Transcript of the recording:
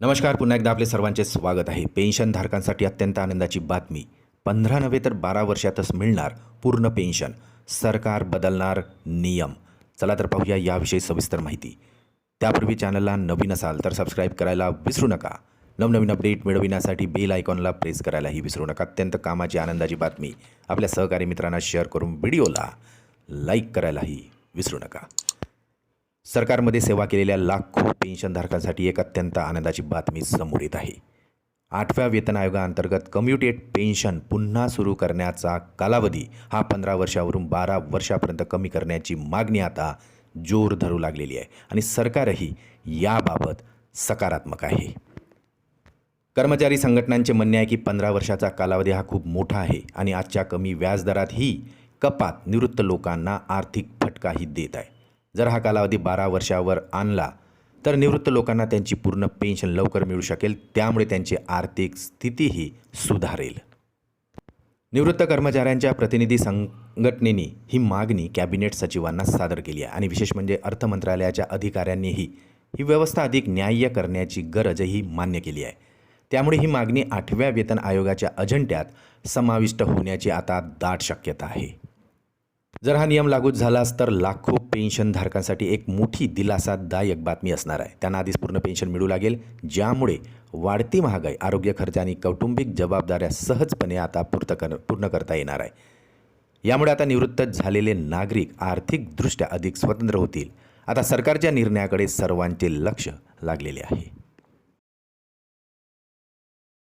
नमस्कार पुन्हा एकदा आपले सर्वांचे स्वागत आहे. पेन्शनधारकांसाठी अत्यंत आनंदाची बातमी. पंधरा नव्हे तर बारा वर्षातच मिळणार पूर्ण पेन्शन. सरकार बदलणार नियम. चला तर पाहूया याविषयी सविस्तर माहिती. त्यापूर्वी चॅनलला नवीन असाल तर सबस्क्राईब करायला विसरू नका. नवनवीन अपडेट मिळविण्यासाठी बेल आयकॉनला प्रेस करायलाही विसरू नका. अत्यंत कामाची आनंदाची बातमी. आपल्या सहकारी मित्रांना शेअर करून व्हिडिओला लाईक करायलाही विसरू नका. सरकारमध्ये सेवा केलेल्या लाखो पेन्शनधारकांसाठी एक अत्यंत आनंदाची बातमी समोर येत आहे. आठव्या वेतन आयोगाअंतर्गत कम्युटेड पेन्शन पुन्हा सुरू करण्याचा कालावधी हा पंधरा वर्षावरून बारा वर्षापर्यंत कमी करण्याची मागणी आता जोर धरू लागलेली आहे आणि सरकारही याबाबत सकारात्मक आहे. कर्मचारी संघटनांचे म्हणणे आहे की पंधरा वर्षाचा कालावधी हा खूप मोठा आहे आणि आजच्या कमी व्याजदरात ही कपात निवृत्त लोकांना आर्थिक फटकाही देत आहे. जर हा कालावधी बारा वर्षावर आणला तर निवृत्त लोकांना त्यांची पूर्ण पेन्शन लवकर मिळू शकेल. त्यामुळे त्यांची आर्थिक स्थितीही सुधारेल. निवृत्त कर्मचाऱ्यांच्या प्रतिनिधी संघटनेने ही मागणी कॅबिनेट सचिवांना सादर केली आहे. आणि विशेष म्हणजे अर्थ मंत्रालयाच्या अधिकाऱ्यांनीही ही व्यवस्था अधिक न्याय्य करण्याची गरजही मान्य केली आहे. त्यामुळे ही मागणी आठव्या वेतन आयोगाच्या अजंट्यात समाविष्ट होण्याची आता दाट शक्यता आहे. जर हा नियम लागू झालाच तर लाखो पेन्शनधारकांसाठी एक मोठी दिलासादायक बातमी असणार आहे. त्यांना आधीच पूर्ण पेन्शन मिळू लागेल ज्यामुळे वाढती महागाई आरोग्य खर्च आणि कौटुंबिक जबाबदाऱ्या सहजपणे आता पूर्त कर पूर्ण करता येणार आहे. यामुळे आता निवृत्त झालेले नागरिक आर्थिकदृष्ट्या अधिक स्वतंत्र होतील. आता सरकारच्या निर्णयाकडे सर्वांचे लक्ष लागलेले आहे.